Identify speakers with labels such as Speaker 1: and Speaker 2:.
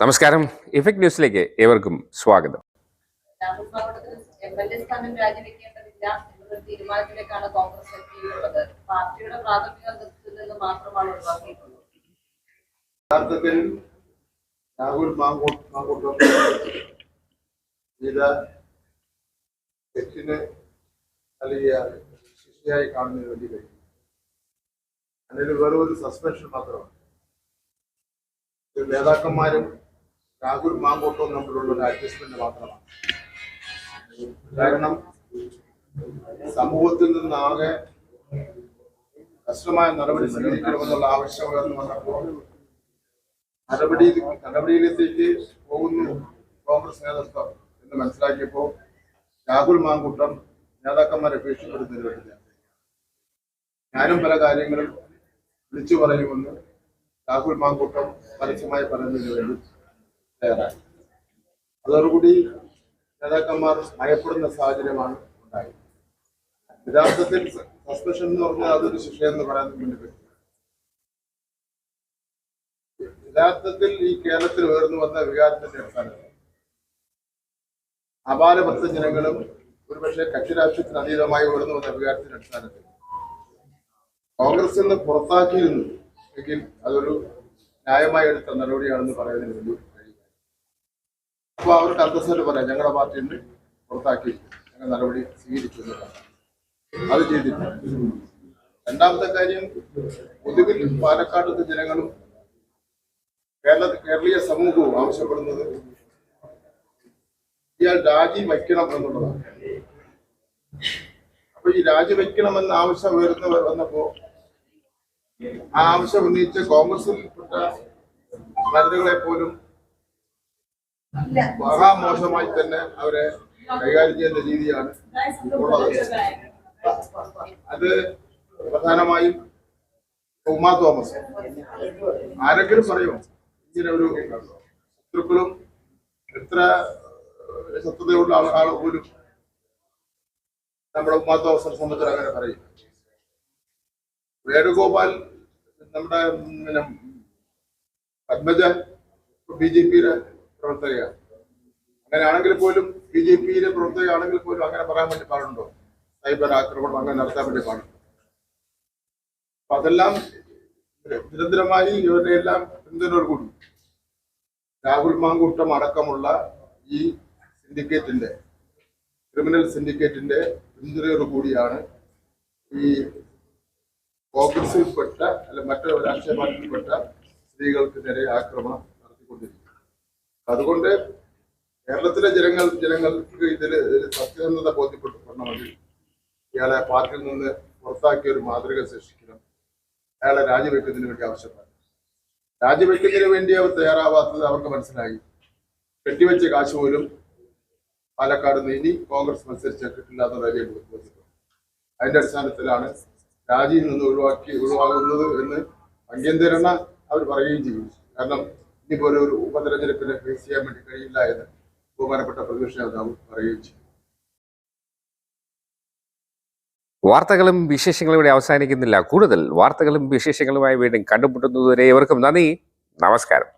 Speaker 1: നമസ്കാരം. ഇഫക്ട് ന്യൂസിലേക്ക് ഏവർക്കും സ്വാഗതം.
Speaker 2: യഥാർത്ഥത്തിൽ രാഹുൽ മാങ്കൂട്ടം ചെയ്ത തെറ്റിന് നൽകിയ ശിക്ഷയായി കാണുന്നതിന് വേണ്ടി കഴിയും. അതിന് വെറും ഒരു സസ്പെൻഷൻ മാത്രമാണ്. നേതാക്കന്മാരും രാഹുൽ മാങ്കോട്ടവും തമ്മിലുള്ള ഒരു അഡ്ജസ്റ്റ്മെന്റ് മാത്രമാണ്. കാരണം സമൂഹത്തിൽ നിന്നാകെ കഷ്ടമായ നടപടി സ്വീകരിക്കണമെന്നുള്ള ആവശ്യം ഉയർന്നു നടപടി നടപടിയിലേക്ക് പോകുന്നു കോൺഗ്രസ് നേതൃത്വം എന്ന് മനസ്സിലാക്കിയപ്പോൾ രാഹുൽ മാങ്കൂട്ടം നേതാക്കന്മാരെ ഭീഷണിപ്പെടുത്തുന്നതിന് വേണ്ടി ഞാനും പല കാര്യങ്ങളും വിളിച്ചു പറയുമെന്ന് രാഹുൽ മാങ്കൂട്ടം പരസ്യമായി പറയുന്നതിന് വേണ്ടി തയ്യാറായി. അതോടുകൂടി നേതാക്കന്മാർ ഭയപ്പെടുന്ന സാഹചര്യമാണ് ഉണ്ടായത്. യഥാർത്ഥത്തിൽ സസ്പെൻഷൻ എന്ന് പറഞ്ഞാൽ അതൊരു ശിക്ഷയെന്ന് പറയാൻ വേണ്ടി യഥാർത്ഥത്തിൽ ഈ കേരളത്തിൽ ഉയർന്നു വന്ന വികാരത്തിന്റെ അടിസ്ഥാനത്തിൽ അപാര പത്ത് ജനങ്ങളും ഒരുപക്ഷെ കക്ഷി രാഷ്ട്രീയത്തിന് അതീതമായി ഉയർന്നു വന്ന വികാരത്തിന്റെ അടിസ്ഥാനത്തിൽ കോൺഗ്രസ് നിന്ന് പുറത്താക്കിയിരുന്നു എങ്കിൽ അതൊരു ന്യായമായി എടുത്ത നടപടിയാണെന്ന് പറയുന്നതിന് വേണ്ടി അപ്പൊ അവർക്ക് അന്തസ്സായിട്ട് പറയാം ഞങ്ങളുടെ പാർട്ടി ഉണ്ട് പുറത്താക്കി ഞങ്ങൾ നടപടി സ്വീകരിച്ചു അത് ചെയ്തില്ല രണ്ടാമത്തെ കാര്യം പൊതുവിൽ പാലക്കാട്ടത്തെ ജനങ്ങളും കേരള കേരളീയ സമൂഹവും ആവശ്യപ്പെടുന്നത് ഇയാൾ രാജി വയ്ക്കണം എന്നുള്ളതാണ്. അപ്പൊ ഈ രാജി വയ്ക്കണമെന്ന ആവശ്യം ഉയർന്നവർ വന്നപ്പോ ആ ആവശ്യം ഉന്നയിച്ച കോൺഗ്രസിൽപ്പെട്ട വനിതകളെ പോലും മഹാമോശമായി തന്നെ അവരെ കൈകാര്യം ചെയ്യുന്ന രീതിയാണ് അത്. പ്രധാനമായും ഉമ്മ തോമസ്. ആരെങ്കിലും പറയുമോ ഇങ്ങനെ ഒരു ശത്രുക്കളും എത്ര ശത്രുതയുള്ള ആൾ പോലും നമ്മുടെ ഉമ്മ തോമസിനെ സംബന്ധിച്ച് അങ്ങനെ പറയും വേണുഗോപാൽ നമ്മുടെ പിന്നെ പത്മജ ബി ജെ പിയുടെ പ്രവർത്തകയാണ്. അങ്ങനെയാണെങ്കിൽ പോലും ബി ജെ പിയിലെ പ്രവർത്തകയാണെങ്കിൽ പോലും അങ്ങനെ പറയാൻ വേണ്ടി പാടുണ്ടോ? സൈബർ ആക്രമണം അങ്ങനെ നടത്താൻ വേണ്ടി പാടുണ്ടോ? അപ്പൊ അതെല്ലാം നിരന്തരമായി ഇവരുടെ എല്ലാം പിന്തുണയോട് കൂടി. രാഹുൽ മാങ്കൂട്ടം അടക്കമുള്ള ഈ സിൻഡിക്കേറ്റിന്റെ ക്രിമിനൽ സിൻഡിക്കേറ്റിന്റെ പിന്തുണയോട് കൂടിയാണ് ഈ കോൺഗ്രസിൽപ്പെട്ട അല്ല മറ്റൊരു രാഷ്ട്രീയ പാർട്ടിയിൽപ്പെട്ട സ്ത്രീകൾക്ക് നേരെ ആക്രമണം നടത്തിക്കൊണ്ടിരിക്കുന്നത്. അതുകൊണ്ട് കേരളത്തിലെ ജനങ്ങൾ ജനങ്ങൾക്ക് ഇതിൽ സത്യസന്ധത ബോധ്യപ്പെടണമെങ്കിൽ ഇയാളെ പാർട്ടിയിൽ നിന്ന് പുറത്താക്കിയ ഒരു മാതൃക സൃഷ്ടിക്കണം. അയാളെ രാജിവെക്കുന്നതിന് വേണ്ടി ആവശ്യപ്പെട്ടു. രാജിവെക്കുന്നതിന് വേണ്ടി അവർ തയ്യാറാവാത്തത് അവർക്ക് മനസ്സിലായി. കെട്ടിവെച്ച കാശ് പോലും പാലക്കാട് ഇനി കോൺഗ്രസ് മത്സരിച്ച കിട്ടില്ലാത്ത കാര്യം ബോധ്യപ്പെട്ടു. അതിന്റെ അടിസ്ഥാനത്തിലാണ് രാജിയിൽ നിന്ന് ഒഴിവാക്കി ഒഴിവാകുന്നത് എന്ന് അന്യന്തരണ അവർ പറയുകയും ചെയ്യും കാരണം ഇനിയിപ്പോൾ ഒരു ഉപതെരഞ്ഞെടുപ്പിനെ ഫേസ് ചെയ്യാൻ വേണ്ടി കഴിയില്ല എന്ന് ബഹുമാനപ്പെട്ട പ്രതിപക്ഷ നേതാവ് പറയുകയും ചെയ്തു.
Speaker 1: വാർത്തകളും വിശേഷങ്ങളും ഇവിടെ അവസാനിക്കുന്നില്ല. കൂടുതൽ വാർത്തകളും വിശേഷങ്ങളുമായി വീണ്ടും കണ്ടുമുട്ടുന്നതുവരെ ഇവർക്കും നന്ദി. നമസ്കാരം.